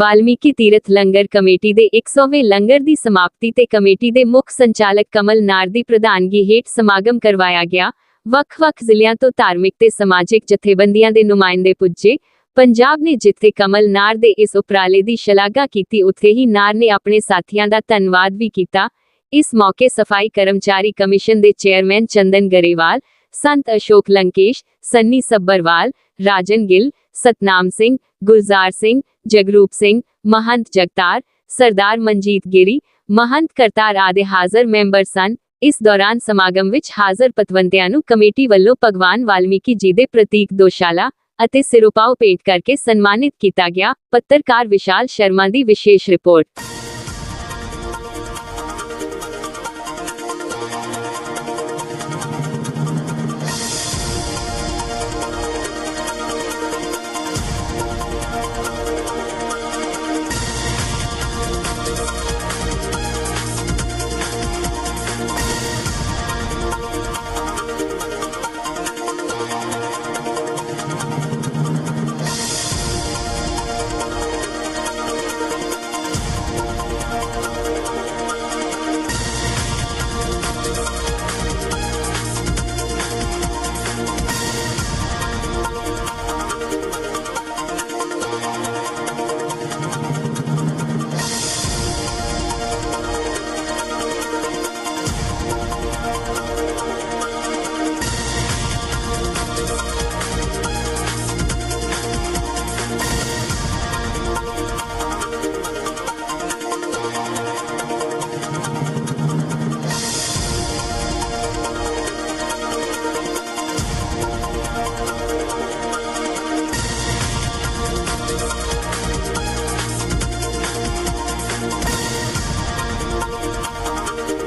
ਵਾਲਮੀਕੀ ਤੀਰਥ ਲੰਗਰ ਕਮੇਟੀ ਦੇ 100ਵੇਂ ਲੰਗਰ ਦੀ ਸਮਾਪਤੀ ਤੇ ਕਮੇਟੀ ਦੇ ਮੁੱਖ ਸੰਚਾਲਕ ਕਮਲ ਨਾਰ ਦੀ ਪ੍ਰਧਾਨਗੀ ਹੇਠ ਸਮਾਗਮ ਕਰਵਾਇਆ ਗਿਆ ਵੱਖ-ਵੱਖ ਜ਼ਿਲ੍ਹਿਆਂ ਤੋਂ ਧਾਰਮਿਕ ਤੇ ਸਮਾਜਿਕ ਜਥੇਬੰਦੀਆਂ ਦੇ ਨੁਮਾਇੰਦੇ ਪੁੱਜੇ ਪੰਜਾਬ ਨੇ ਜਿੱਥੇ ਕਮਲ ਨਾਰ ਦੇ ਇਸ ਉਪਰਾਲੇ ਦੀ ਸ਼ਲਾਘਾ ਕੀਤੀ ਉੱਥੇ ਹੀ ਨਾਰ ਨੇ ਆਪਣੇ ਸਾਥੀਆਂ ਦਾ ਧੰਨਵਾਦ ਵੀ ਕੀਤਾ ਇਸ ਮੌਕੇ ਸਫ਼ਾਈ ਕਰਮਚਾਰੀ ਕਮਿਸ਼ਨ ਦੇ ਚੇਅਰਮੈਨ ਚੰਦਨ ਗਰੇਵਾਲ ਸੰਤ ਅਸ਼ੋਕ ਲੰਕੇਸ਼ ਸੰਨੀ ਸੱਬਰਵਾਲ ਰਾਜਨ ਗਿੱਲ ਸਤਨਾਮ ਸਿੰਘ ਗੁਲਜ਼ਾਰ ਸਿੰਘ ਜਗਰੂਪ ਸਿੰਘ, ਮਹੰਤ ਜਗਤਾਰ, ਸਰਦਾਰ ਮਨਜੀਤ ਗਿਰੀ, ਮਹੰਤ ਕਰਤਾਰ ਆਦਿ ਹਾਜ਼ਰ ਮੈਂਬਰ ਸਨ। ਇਸ ਦੌਰਾਨ ਸਮਾਗਮ ਵਿੱਚ ਹਾਜ਼ਰ ਪਤਵੰਤਿਆਂ ਨੂੰ ਕਮੇਟੀ ਵੱਲੋਂ ਭਗਵਾਨ ਵਾਲਮੀਕੀ ਜੀ ਦੇ ਪ੍ਰਤੀਕ ਦੋਸ਼ਾਲਾ ਅਤੇ ਸਿਰੋਪਾਓ ਭੇਟ ਕਰਕੇ ਸਨਮਾਨਿਤ ਕੀਤਾ ਗਿਆ। ਪੱਤਰਕਾਰ ਵਿਸ਼ਾਲ ਸ਼ਰਮਾ ਦੀ ਵਿਸ਼ੇਸ਼ ਰਿਪੋਰਟ।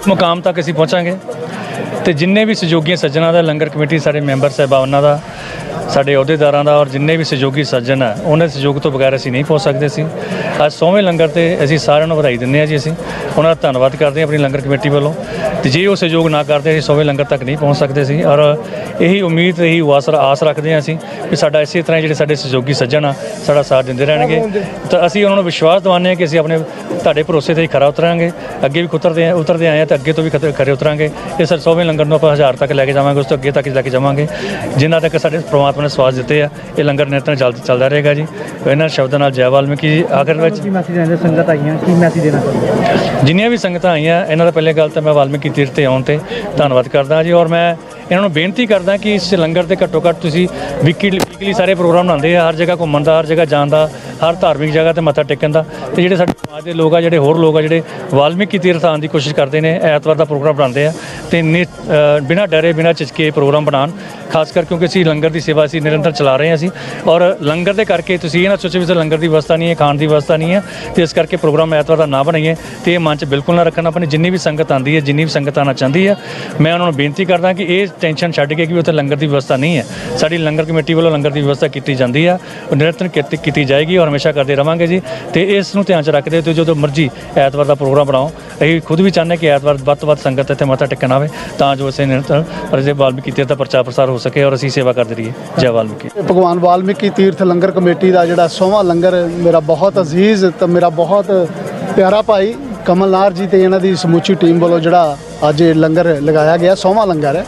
ਮੁਕਾਮ ਤੱਕ ਅਸੀਂ ਪਹੁੰਚਾਂਗੇ। ਤੇ ਜਿੰਨੇ ਵੀ ਸਹਿਯੋਗੀਆਂ, ਸੱਜਣਾ ਦਾ, ਲੰਗਰ ਕਮੇਟੀ, ਸਾਡੇ ਮੈਂਬਰ ਸਾਹਿਬਾਨਾਂ ਦਾ ਸਾਡੇ ਅਹੁਦੇਦਾਰਾਂ ਦਾ ਔਰ ਜਿੰਨੇ ਵੀ ਸਹਿਯੋਗੀ ਸੱਜਣ ਆ, ਉਹਨਾਂ ਦੇ ਸਹਿਯੋਗ ਤੋਂ ਬਗੈਰ ਅਸੀਂ ਨਹੀਂ ਪਹੁੰਚ ਸਕਦੇ ਸੀ। ਅੱਜ ਸੌਵੇਂ ਲੰਗਰ ਤੇ ਅਸੀਂ ਸਾਰਿਆਂ ਨੂੰ ਵਧਾਈ ਦਿੰਦੇ ਹਾਂ ਜੀ ਅਸੀਂ। ਉਹਨਾਂ ਦਾ ਧੰਨਵਾਦ ਕਰਦੇ ਹਾਂ ਆਪਣੀ ਲੰਗਰ ਕਮੇਟੀ ਵੱਲੋਂ। ਤੇ ਜੇ ਉਹ ਸਹਿਯੋਗ ਨਾ ਕਰਦੇ, ਅਸੀਂ ਸੌਵੇਂ ਲੰਗਰ ਤੱਕ ਨਹੀਂ ਪਹੁੰਚ ਸਕਦੇ ਸੀ। ਔਰ ਇਹੀ ਉਮੀਦ ਇਹੀ ਵਾਸਰ ਆਸ ਰੱਖਦੇ ਹਾਂ ਅਸੀਂ ਕਿ ਸਾਡਾ ਇਸੇ ਤਰ੍ਹਾਂ ਹੀ ਜਿਹੜੇ ਸਾਡੇ ਸਹਿਯੋਗੀ ਸੱਜਣ ਆ, ਸਾਡਾ ਸਾਥ ਦਿੰਦੇ ਰਹਿਣਗੇ। ਤਾਂ ਅਸੀਂ ਉਹਨਾਂ ਨੂੰ ਵਿਸ਼ਵਾਸ ਦਿਵਾਉਂਦੇ ਹਾਂ ਕਿ ਅਸੀਂ ਆਪਣੇ ਤੁਹਾਡੇ ਭਰੋਸੇ ਤੇ ਹੀ ਖਰਾ ਉਤਰਾਂਗੇ। ਅੱਗੇ ਵੀ ਉਤਰਦੇ ਆ ਉਤਰਦੇ ਆਏ ਆ ਤੇ ਅੱਗੇ ਤੋਂ ਵੀ ਖਤ- ਖਰੇ ਉਤਰਾਂਗੇ। ਇਹ ਸਰ ਸੌਵੇਂ ਲੰਗਰ ਨੂੰ ਆਪਾਂ ਹਜ਼ਾਰ ਤੱਕ ਲੈ ਕੇ ਜਾਵਾਂਗੇ, ਉਸ ਤੋਂ ਅੱਗੇ ਤੱਕ ਲੈ ਕੇ ਜਾਵਾਂਗੇ। ਜਿੰਨਾ ਤੱਕ ਸਾਡੇ ਪ੍ਰਮਾਤਮਾ ਨੇ ਸਵਾਸ ਦਿੱਤੇ ਆ। ਇਹ ਲੰਗਰ ਨਿਰੰਤਰ ਚੱਲ ਚੱਲਦਾ ਰਹੇਗਾ ਜੀ। ਇਹਨਾਂ ਸ਼ਬਦਾਂ ਨਾਲ ਜੈ ਵਾਲਮੀਕੀ ਜੀ ਆਖਰ ਵਿੱਚ ਕੀ ਮੈਸੇਜ ਦਿੰਦੇ ਸੰਗਤ ਆਈਆਂ? ਕੀ ਮੈਸੇਜ ਦੇਣਾ ਜਿੰਨੀਆਂ ਵੀ ਸੰਗਤਾਂ ਆਈਆਂ ਇਹਨਾਂ ਦਾ ਪਹਿਲੇ ਗੱਲ ਤਾਂ ਮੈਂ ਵਾਲਮੀਕੀ ਤੀਰਥ ਤੇ ਆਉਣ ਤੇ ਧੰਨਵਾਦ ਕਰਦਾ ਜੀ। ਔਰ ਮੈਂ ਇਹਨਾਂ ਨੂੰ ਬੇਨਤੀ ਕਰਦਾ ਕਿ ਇਸ ਲੰਗਰ ਤੇ ਘੱਟੋ ਘੱਟ ਤੁਸੀਂ ਵੀਕਲੀ ਵੀਕਲੀ ਸਾਰੇ ਪ੍ਰੋਗਰਾਮ ਬਣਾਉਂਦੇ ਆ। ਹਰ ਜਗ੍ਹਾ ਘੁੰਮਣ ਦਾ ਹਰ ਜਗ੍ਹਾ ਜਾਣ ਦਾ। ਹਰ ਧਾਰਮਿਕ ਜਗ੍ਹਾ ਤੇ ਮੱਥਾ ਟੇਕਣ ਦਾ ਤੇ ਜਿਹੜੇ ਸਾਡੇ ਸਮਾਜ ਦੇ ਲੋਕ ਆ, ਜਿਹੜੇ ਹੋਰ ਲੋਕ ਆ, ਜਿਹੜੇ ਵਾਲਮੀਕੀ ਤੀਰਥ ਆਉਣ ਦੀ ਕੋਸ਼ਿਸ਼ ਕਰਦੇ ਨੇ, ਐਤਵਾਰ ਦਾ ਪ੍ਰੋਗਰਾਮ ਬਣਾਉਂਦੇ ਆ ਤੇ ਨਿ- ਬਿਨਾਂ ਡਰੇ, ਬਿਨਾਂ ਚਿਚਕੇ ਪ੍ਰੋਗਰਾਮ ਬਣਾਉਣ, ਖਾਸ ਕਰ ਕਿਉਂਕਿ ਅਸੀਂ ਲੰਗਰ ਦੀ ਸੇਵਾ ਅਸੀਂ ਨਿਰੰਤਰ ਚਲਾ ਰਹੇ ਹਾਂ ਅਸੀਂ ਔਰ ਲੰਗਰ ਦੇ ਕਰਕੇ ਤੁਸੀਂ ਇਹ ਨਾ ਸੋਚੋ ਵੀ ਸਰ ਲੰਗਰ ਦੀ ਵਿਵਸਥਾ ਨਹੀਂ ਹੈ, ਖਾਣ ਦੀ ਵਿਵਸਥਾ ਨਹੀਂ ਹੈ ਤੇ ਇਸ ਕਰਕੇ ਪ੍ਰੋਗਰਾਮ ਐਤਵਾਰ ਦਾ ਨਾ ਬਣਾਈਏ ਤੇ ਇਹ ਮਨ 'ਚ ਬਿਲਕੁਲ ਨਾ ਰੱਖਣਾ ਆਪਣੀ ਜਿੰਨੀ ਵੀ ਸੰਗਤ ਆਂਦੀ ਹੈ, ਜਿੰਨੀ ਵੀ ਸੰਗਤ ਆਉਣਾ ਚਾਹੁੰਦੀ ਹੈ, ਮੈਂ ਉਹਨਾਂ ਨੂੰ ਬੇਨਤੀ ਕਰਦਾ ਕਿ ਇਹ ਟੈਨਸ਼ਨ ਛੱਡ ਕੇ ਕਿ ਉੱਥੇ ਲੰਗਰ ਦੀ ਵਿਵਸਥਾ ਨਹੀਂ ਹੈ। ਸਾਡੀ ਲੰਗਰ ਕਮੇਟੀ ਵੱਲੋਂ ਲੰਗਰ ਦੀ ਵਿਵਸਥਾ ਕੀਤੀ ਜਾਂਦੀ ਆ ਨਿਰੰਤਰ ਕੀਤੀ ਕੀਤੀ ਜਾਏਗੀ ਔਰ ਹਮੇਸ਼ਾ ਕਰਦੇ ਰਵਾਂਗੇ ਜੀ ਤੇ ਇਸ ਨੂੰ ਧਿਆਨ 'ਚ ਰੱਖਦੇ ਹੋਏ ਜਦੋਂ ਮਰਜ਼ੀ ਐਤਵਾਰ ਦਾ ਪ੍ਰੋਗਰਾਮ ਬਣਾਓ, ਅਸੀਂ ਖੁਦ ਵੀ ਚਾਹੁੰਦੇ ਕਿ ਐਤਵਾਰ ਵੱਧ ਤੋਂ ਵੱਧ ਸੰਗਤ ਇੱਥੇ ਮੱਥਾ ਟੇਕਣ ਆਵੇ, ਤਾਂ ਜੋ ਅਸੀਂ ਨਿਰੰਤਰ ਅਰਜੇ ਵਾਲਮੀਕੀ ਤੀਰਥ ਦਾ ਪ੍ਰਚਾਰ ਪ੍ਰਸਾਰ ਹੋ ਸਕੇ ਔਰ ਅਸੀਂ ਸੇਵਾ ਕਰਦੇ ਰਹੀਏ। ਜੈ ਵਾਲਮੀਕੀ। ਭਗਵਾਨ ਵਾਲਮੀਕੀ ਤੀਰਥ ਲੰਗਰ ਕਮੇਟੀ ਦਾ ਜਿਹੜਾ ਸੋਹਵਾਂ ਲੰਗਰ ਮੇਰਾ ਬਹੁਤ ਅਜ਼ੀਜ਼ ਤੇ ਮੇਰਾ ਬਹੁਤ ਪਿਆਰਾ ਭਾਈ ਕਮਲਨਾਰ ਜੀ ਤੇ ਇਹਨਾਂ ਦੀ ਸਮੁੱਚੀ ਟੀਮ ਵੱਲੋਂ ਜਿਹੜਾ ਅੱਜ ਇਹ ਲੰਗਰ ਲਗਾਇਆ ਗਿਆ ਸੋਹਵਾਂ ਲੰਗਰ ਹੈ।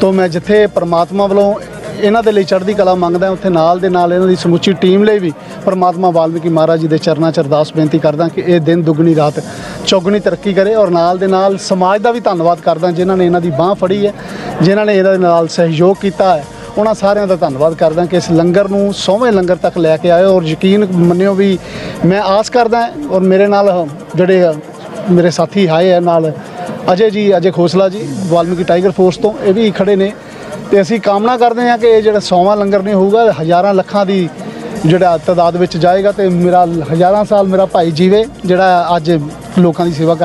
ਤੋਂ ਮੈਂ ਜਿੱਥੇ ਪ੍ਰਮਾਤਮਾ ਵੱਲੋਂ ਇਹਨਾਂ ਦੇ ਲਈ ਚੜ੍ਹਦੀ ਕਲਾ ਮੰਗਦਾ ਉੱਥੇ ਨਾਲ ਦੇ ਨਾਲ ਇਹਨਾਂ ਦੀ ਸਮੁੱਚੀ ਟੀਮ ਲਈ ਵੀ ਪਰਮਾਤਮਾ ਵਾਲਮੀਕੀ ਮਹਾਰਾਜ ਜੀ ਦੇ ਚਰਨਾਂ 'ਚ ਅਰਦਾਸ ਬੇਨਤੀ ਕਰਦਾ ਕਿ ਇਹ ਦਿਨ ਦੁੱਗਣੀ ਰਾਤ ਚੌਗਣੀ ਤਰੱਕੀ ਕਰੇ ਔਰ ਨਾਲ ਦੇ ਨਾਲ ਸਮਾਜ ਦਾ ਵੀ ਧੰਨਵਾਦ ਕਰਦਾ ਜਿਨ੍ਹਾਂ ਨੇ ਇਹਨਾਂ ਦੀ ਬਾਹ ਫੜੀ ਹੈ, ਜਿਨ੍ਹਾਂ ਨੇ ਇਹਦੇ ਨਾਲ ਸਹਿਯੋਗ ਕੀਤਾ ਹੈ, ਉਹਨਾਂ ਸਾਰਿਆਂ ਦਾ ਧੰਨਵਾਦ ਕਰਦਾ ਕਿ ਇਸ ਲੰਗਰ ਨੂੰ ਸੌਵੇਂ ਲੰਗਰ ਤੱਕ ਲੈ ਕੇ ਆਇਓ ਔਰ ਯਕੀਨ ਮੰਨਿਓ ਵੀ ਮੈਂ ਆਸ ਕਰਦਾ ਔਰ ਮੇਰੇ ਨਾਲ ਜਿਹੜੇ ਮੇਰੇ ਸਾਥੀ ਆਏ ਹੈ ਨਾਲ ਅਜੇ ਜੀ, ਅਜੇ ਖੋਸਲਾ ਜੀ, ਵਾਲਮੀਕੀ ਟਾਈਗਰ ਫੋਰਸ ਤੋਂ ਇਹ ਵੀ ਖੜੇ ਨੇ। ਤੇ ਅਸੀਂ ਕਾਮਨਾ ਕਰਦੇ ਹਾਂ ਕਿ ਇਹ ਜਿਹੜਾ ਸੌਵਾਂ ਲੰਗਰ ਨਹੀਂ ਹੋਊਗਾ, ਹਜ਼ਾਰਾਂ ਲੱਖਾਂ ਦੀ ਜਿਹੜਾ ਤਾਦਾਦ ਵਿੱਚ ਜਾਏਗਾ ਤੇ ਮੇਰਾ ਹਜ਼ਾਰਾਂ ਸਾਲ ਮੇਰਾ ਭਾਈ ਜੀਵੇ, ਜਿਹੜਾ ਅੱਜ ਲੋਕਾਂ ਦੀ ਸੇਵਾ ਕਰ